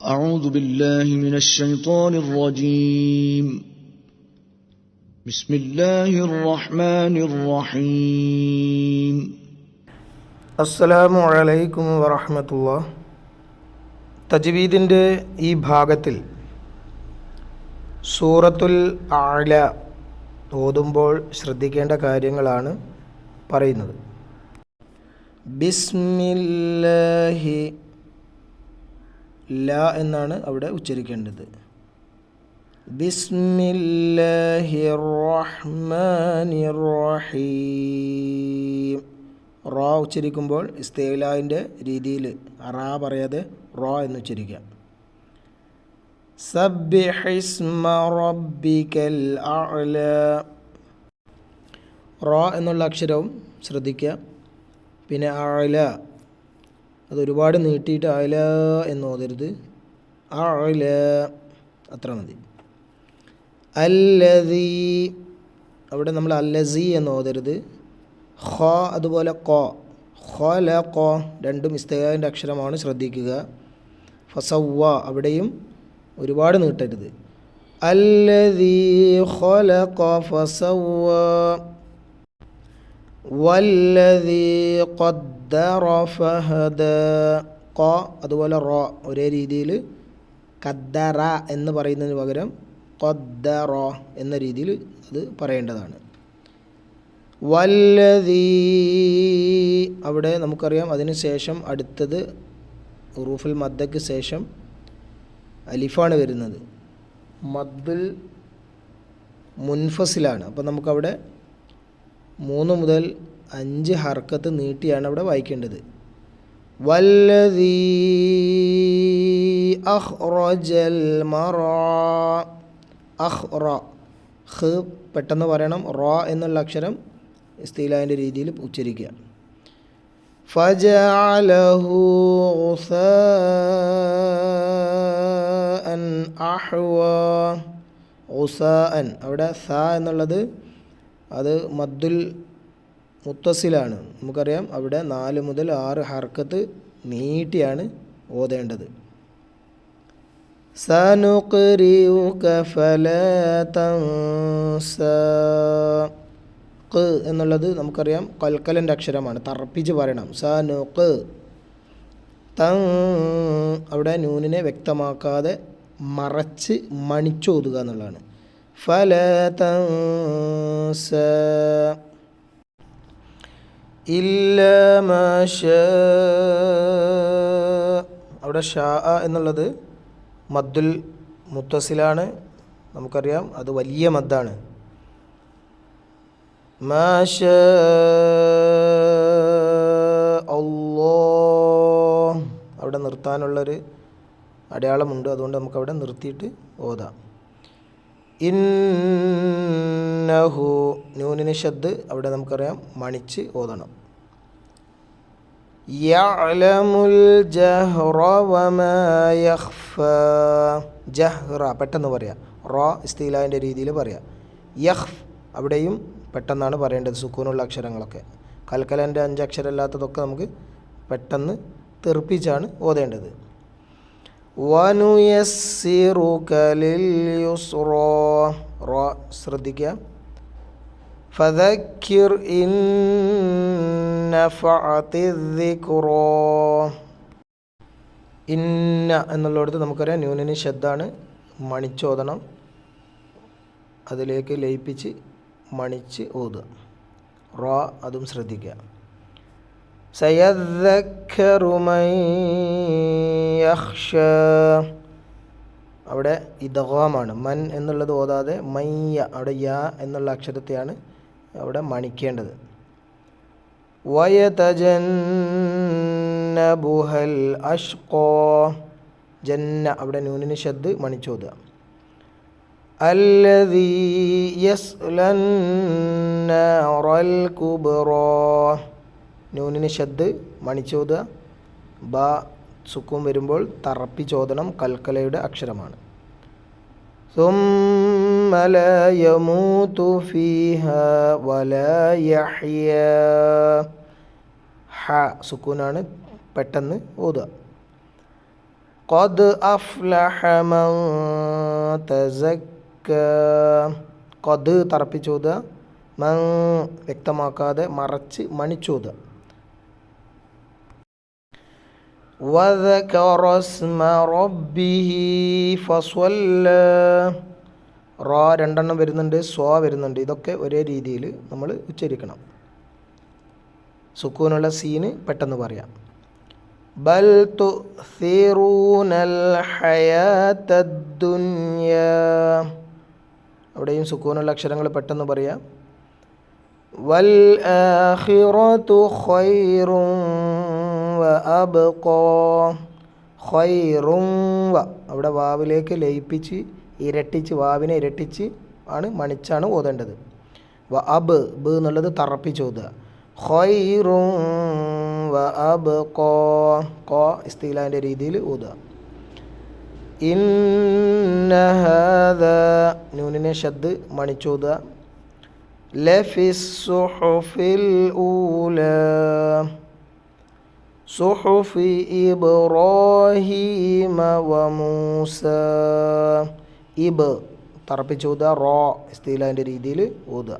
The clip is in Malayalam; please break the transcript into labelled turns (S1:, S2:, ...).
S1: أعوذ بالله من الشيطان الرجيم بسم الله الرحمن الرحيم
S2: അസ്സലാമു അലൈക്കും വറഹമത്തുള്ള തജ്വീദിൻ്റെ ഈ ഭാഗത്തിൽ സൂറത്തുൽ ആല ഓതുമ്പോൾ ശ്രദ്ധിക്കേണ്ട കാര്യങ്ങളാണ് പറയുന്നത് ബിസ്മില്ലാഹി ല എന്നാണ് അവിടെ ഉച്ചരിക്കേണ്ടത്. റഹീം റോ ഉച്ചരിക്കുമ്പോൾ ഇസ്തേലാവിന്റെ രീതിയിൽ റാ പറയാതെ റോ എന്ന് ഉച്ചരിക്കാം. സബ്ബിഹിസ്മ റബ്ബിക്കൽ അഅല. റോ എന്നുള്ള അക്ഷരവും ശ്രദ്ധിക്കുക. പിന്നെ അഅ്ല. അത് ഒരുപാട് നീട്ടിയിട്ട് അല എന്ന് ഓതരുത്. അല അത്ര മതി. അല്ലതി അവിടെ നമ്മൾ അല്ലസി എന്ന് ഓതരുത്. ഹ അതുപോലെ കോ ഖല കോ രണ്ടും ഇസ്തയാന്റെ അക്ഷരമാണ് ശ്രദ്ധിക്കുക. ഫസവ അവിടെയും ഒരുപാട് നീട്ടരുത്. അല്ലതി ഹോല കോ ഫസവ ഫഹദ ഖ അതുപോലെ റോ ഒരേ രീതിയിൽ കദ്ദറ എന്ന് പറയുന്നതിന് പകരം ഖദ്ദറ എന്ന രീതിയിൽ അത് പറയേണ്ടതാണ്. വല്ലതീ അവിടെ നമുക്കറിയാം അതിന് ശേഷം അടുത്തത് ഉറൂഫുൽ മദ്ദയ്ക്ക് ശേഷം അലിഫാണ് വരുന്നത്. മദ്ദുൽ മുൻഫസിലാണ്. അപ്പോൾ നമുക്കവിടെ മൂന്ന് മുതൽ അഞ്ച് ഹർക്കത്ത് നീട്ടിയാണ് അവിടെ വായിക്കേണ്ടത് വല്ലതീ അഹ്റജൽ മറ അഹ്റ ഹ് പെട്ടെന്ന് പറയണം റോ എന്നുള്ള അക്ഷരം ഇസ്തീലാൻ്റെ രീതിയിൽ ഉച്ചരിക്കുക فجعله غثاء أحوى غثاء അവിടെ സ എന്നുള്ളത് അത് മദ്ദുൽ മുത്തസിലാണ്. നമുക്കറിയാം അവിടെ നാല് മുതൽ ആറ് ഹർക്കത്ത് നീട്ടിയാണ് ഓതേണ്ടത്. ക്ക് എന്നുള്ളത് നമുക്കറിയാം കൽക്കലന്റെ അക്ഷരമാണ്. തറപ്പിച്ച് പറയണം. സ നുക്ക് ത അവിടെ നൂനിനെ വ്യക്തമാക്കാതെ മറച്ച് മണിച്ചോതുക എന്നുള്ളതാണ്. ഫല ഇല്ല അവിടെ ഷാ എന്നുള്ളത് മദ്ദുൽ മുത്തസിലാണ്. നമുക്കറിയാം അത് വലിയ മദ്ദാണ്. മാഷ അല്ലോ അവിടെ നിർത്താനുള്ളൊരു അടയാളമുണ്ട്. അതുകൊണ്ട് നമുക്കവിടെ നിർത്തിയിട്ട് ഓതാം. ഇന്നഹു നൂനിന് ഷദ് അവിടെ നമുക്കറിയാം മണിച്ച് ഓതണം. യഅലമുൽ ജഹ്റ വമാ ജഹ്റ പെട്ടെന്ന് പറയാം. റോ ഇസ്തീലാന്റെ രീതിയിൽ പറയാം. യഹ് അവിടെയും പെട്ടെന്നാണ് പറയേണ്ടത് സുക്കൂനുള്ള അക്ഷരങ്ങളൊക്കെ. കൽക്കലന്റെ അഞ്ചക്ഷരമല്ലാത്തതൊക്കെ നമുക്ക് പെട്ടെന്ന് തെറിപ്പിച്ചാണ് ഓതേണ്ടത്. ശ്രദ്ധിക്കുക ഇന്ന എന്നുള്ളിടത്ത് നമുക്കറിയാം ന്യൂനന് ശബ്ദമാണ് മണിച്ചോദണം അതിലേക്ക് ലയിപ്പിച്ച് മണിച്ച് ഓതുക. റോ അതും ശ്രദ്ധിക്കുക സയദ്ദഖറു മൻ അവിടെ ഇദഗാമാണ്. മൻ എന്നുള്ളത് ഓതാതെ മയ്യ അവിടെ യാ എന്നുള്ള അക്ഷരത്തെയാണ് അവിടെ മണിക്കേണ്ടത്. വയതജന്നബുഹൽ അഷ്കോ ജന്ന അവിടെ നൂനിന് ശബ്ദ് മണിച്ചോതുക. അല്ലദീ യസ്ലൻ കുബറോ. നൂനിന് ശബ്ദ് മണിച്ചോദ ബ സുക്കും വരുമ്പോൾ തറപ്പിച്ചോദനം കൽക്കലയുടെ അക്ഷരമാണ് ثم لا يموت فيها ولا يحيا ഹ സുക്കൂനാണ് പെട്ടെന്ന് ഓതുക قد أفلح من تزكى قد തറപ്പിച്ചോദ മൻ വ്യക്തമാക്കാതെ മറച്ച് മണിച്ചോദ وذكر اسم ربه فصلى റ രണ്ടെണ്ണം വരുന്നുണ്ട് സ്വ വരുന്നുണ്ട് ഇതൊക്കെ ഒരേ രീതിയിൽ നമ്മൾ ഉച്ചരിക്കണം സുക്കൂനുള്ള സീന് പെട്ടെന്ന് പറയാം ബൽ തുസിറൂനൽ ഹയാത്തദ്ദുനിയ അവിടെയും സുക്കൂനുള്ള അക്ഷരങ്ങൾ പെട്ടെന്ന് പറയാം വൽ ആഖിറതു ഖൈറും വ അബ്ഖാ. ഖൈറും വ. അവിടെ വാവിലേക്ക് ലയിപ്പിച്ച് ഇരട്ടിച്ച് വാവിനെ ഇരട്ടിച്ച് ആണ് മണിച്ചാണ് ഓതേണ്ടത്. വ അബ് ബ് എന്നുള്ളത് തറപ്പിച്ച് ഓതുക. ഖൈറും വ അബ് കോ കോ ഇസ്തീലാന്റെ രീതിയിൽ ഓതുക. ഇന്ന ഹാദ. നൂനിനെ ഷദ് മണിച്ചോതുക ലഫിസ് ഊല. സുഹുഫി ഇബ്രാഹീമ വമൂസ ഇബ് തറപ്പിച്ചോതുക റോ ഇസ്തീലാന്റെ രീതിയിൽ ഓതുക.